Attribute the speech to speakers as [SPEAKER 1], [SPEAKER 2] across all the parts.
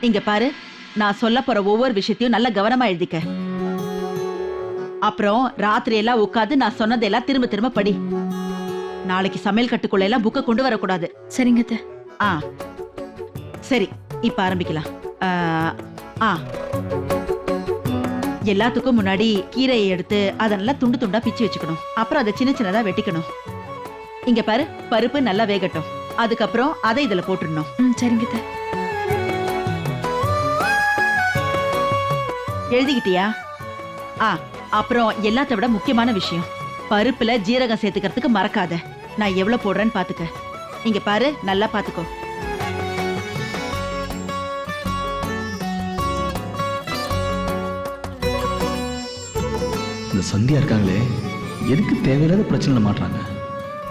[SPEAKER 1] இங்க பாரு நான் சொல்ல போற ஒவ்வொரு விஷயத்தையும் நல்ல கவனமா எழுதிக்க. அப்புறம் ராத்திரி எல்லாம் உட்காந்து நான் சொன்னதெல்லாம் திரும்ப திரும்ப படி. நாளைக்கு சமையல் கட்டுக்குள்ள எல்லாம் புக்க கொண்டு வரக்கூடாது.
[SPEAKER 2] சரிங்க அத்தை.
[SPEAKER 1] ஆ சரி இப்ப ஆரம்பிக்கலாம். ஆ, ஆ. எல்லாத்துக்கும் முன்னாடி கீரையை எடுத்து அதை நல்லா துண்டு துண்டா பிச்சு வச்சுக்கணும். அப்புறம் அதை சின்ன சின்னதா வெட்டிக்கணும். இங்க பாரு பருப்பு நல்லா வேகட்டும். அதுக்கப்புறம் அதை இதுல போட்டுடணும்.
[SPEAKER 2] ம் சரிங்க அத்தை.
[SPEAKER 1] எழுதிக்கிட்டியா? ஆ அப்புறம் எல்லாத்த விட முக்கியமான விஷயம். பருப்புல ஜீரகம் சேர்த்துக்கிறதுக்கு மறக்காத. நான் எவ்வளவு போடுறேன்னு பாத்துக்க. இங்க பாரு நல்லா பாத்துக்கோ.
[SPEAKER 3] இந்த சந்தியா இருக்காங்களே எதுக்கு தேவையில்லாத பிரச்சனைல மாட்டுறாங்க?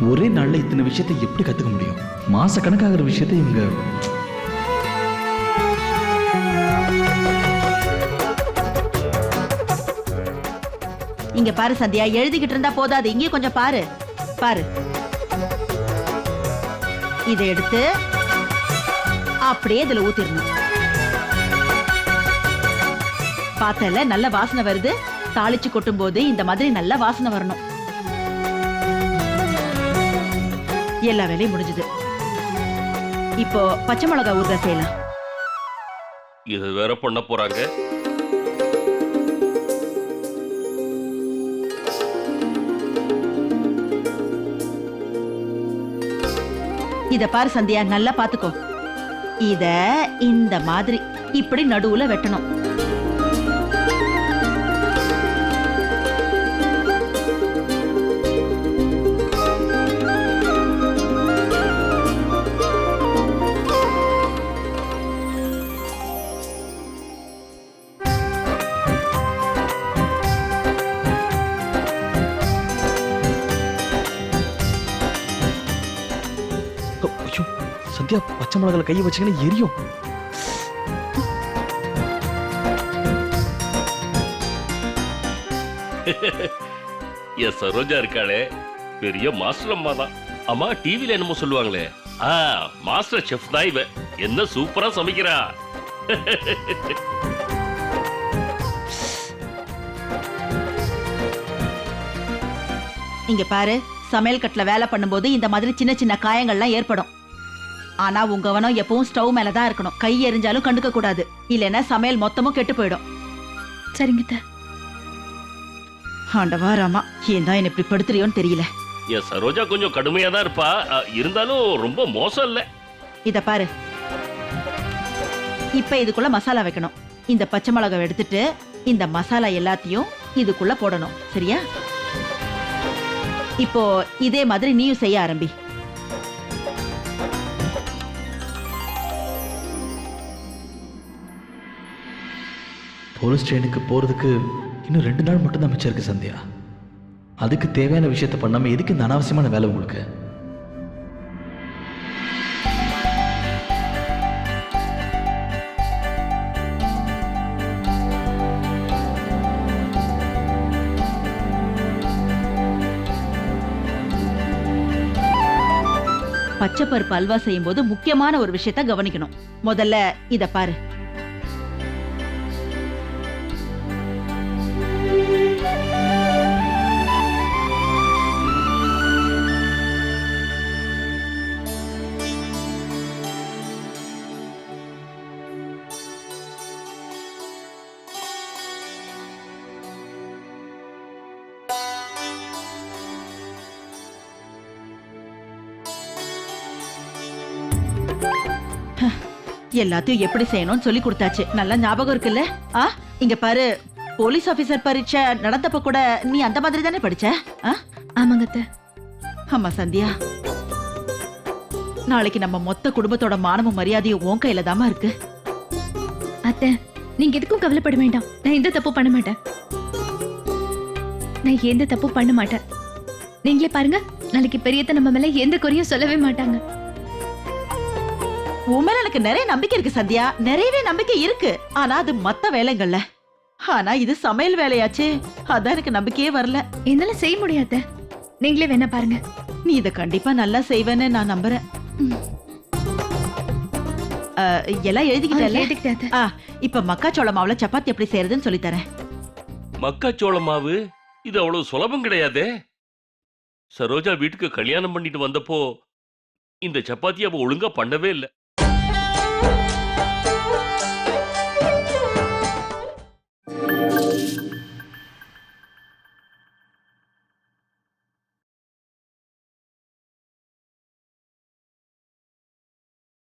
[SPEAKER 3] ஒரே நாள்ல இத்தனை விஷயத்தை எப்படி கத்துக்க முடியும்? மாச கணக்காகிற விஷயத்தை இவங்க
[SPEAKER 1] இங்க பாரு சந்தியா எழுதிக்கிட்டு இருந்தா போதாது. இங்கே கொஞ்சம் பாரு. பாரு. இதை எடுத்து அப்படியே இதுல ஊத்திடணும். பார்த்தல நல்ல வாசனை வருது. தாளிச்சு கொட்டும் போது இந்த மாதிரி நல்ல வாசனை வரணும். எல்லா வேலையும் முடிஞ்சது. இப்போ பச்சை மிளகா ஊறுகாய் செய்யலாம்.
[SPEAKER 4] இது வேற பண்ண போறாங்க.
[SPEAKER 1] இத பாரு சந்தியா நல்லா பாத்துக்கோ. இத இந்த மாதிரி இப்படி நடுவுல வெட்டணும்.
[SPEAKER 3] சந்தியா பச்சை மிளகால கையை வச்சுக்கின்னு எரியும்.
[SPEAKER 4] என் சரோஜா இருக்காளே. பெரிய மாஸ்டர் அம்மா தான் அம்மா டிவில என்னமோ சொல்லுவாங்களே. ஆ மாஸ்டர் செஃப் தான் இவ. என்ன சூப்பரா சமைக்கிறா.
[SPEAKER 1] இங்க பாரு சமையல் கட்டுல வேலை பண்ணும்போது இந்த மாதிரி சின்ன சின்ன காயங்கள்லாம் ஏற்படும். ஆனா உங்க கவனம் எப்பவும் ஸ்டவ் மேல தான் இருக்கணும். கை எரிஞ்சாலும் கண்டுக்க கூடாது. இல்லைன்னா சமையல் மொத்தமும் கெட்டு போயிடும்.
[SPEAKER 2] சரிங்க அத்தை.
[SPEAKER 1] ஆண்டவா ராமா ஏன் தான் என்ன இப்படி படுத்துறியோன்னு தெரியல.
[SPEAKER 4] என் சரோஜா கொஞ்சம் கடுமையா தான் இருப்பா இருந்தாலும் ரொம்ப மோசம் இல்ல.
[SPEAKER 1] இத பாரு. இப்ப இதுக்குள்ள மசாலா வைக்கணும். இந்த பச்சை மிளகாவை எடுத்துட்டு இந்த மசாலா எல்லாத்தையும் இதுக்குள்ள போடணும். சரியா? இப்போ இதே மாதிரி நீயும் செய்ய ஆரம்பி.
[SPEAKER 3] போலீஸ் ட்ரெயினுக்கு போறதுக்கு இன்னும் ரெண்டு நாள் மட்டும் தான் மிச்சம் இருக்கு சந்தியா. அதுக்கு தேவையான விஷயத்த பண்ணாம எதுக்கு இந்த அனாவசியமான வேலை உங்களுக்கு?
[SPEAKER 1] பச்சை பருப்பு அல்வா செய்யும் போது முக்கியமான ஒரு விஷயத்த கவனிக்கணும். முதல்ல இத பாரு. எல்லாத்தையும் எப்படி செய்யணும்னு சொல்லி கொடுத்தாச்சு. நல்லா ஞாபகம் இருக்குல்ல? ஆ இங்க பாரு போலீஸ் ஆபீசர் பரீட்சை நடந்தப்ப கூட நீ அந்த மாதிரி தானே படிச்ச?
[SPEAKER 2] ஆமாங்க அத்தை.
[SPEAKER 1] ஆமா சந்தியா. நாளைக்கு நம்ம மொத்த குடும்பத்தோட மானமும் மரியாதையும் உன் கையில தாமா இருக்கு.
[SPEAKER 2] அத்தை நீங்க எதுக்கும் கவலைப்பட வேண்டாம். நான் எந்த தப்பு பண்ண மாட்டேன். நான் எந்த தப்பு பண்ண மாட்டேன். நீங்களே பாருங்க நாளைக்கு பெரியத்த நம்ம மேல எந்த குறையும் சொல்லவே மாட்டாங்க.
[SPEAKER 1] உன் மேல எனக்கு நிறைய நம்பிக்கை இருக்கு சந்தியா. நிறையவே நம்பிக்கை இருக்கு. ஆனா அது மத்த வேலைங்கள்ல ஆனா இது சமையல் வேலையாச்சே. அதான் எனக்கு நம்பிக்கையே வரல.
[SPEAKER 2] என்னால செய்ய முடியாத. நீங்களே வேணா பாருங்க.
[SPEAKER 1] நீ இத கண்டிப்பா நல்லா செய்வேன்னு நான் நம்புறேன். ம். அஹ், எல்லாம்
[SPEAKER 2] எழுதிக்கிட்டேன்.
[SPEAKER 1] ஆ இப்ப மக்காச்சோள மாவுல சப்பாத்தி எப்படி செய்யறதுன்னு சொல்லி தரேன்.
[SPEAKER 4] மக்காச்சோள மாவு இது அவ்வளவு சுலபம் கிடையாதே. சரோஜா வீட்டுக்கு கல்யாணம் பண்ணிட்டு வந்தப்போ இந்த சப்பாத்தி அவ ஒழுங்கா பண்ணவே இல்லை.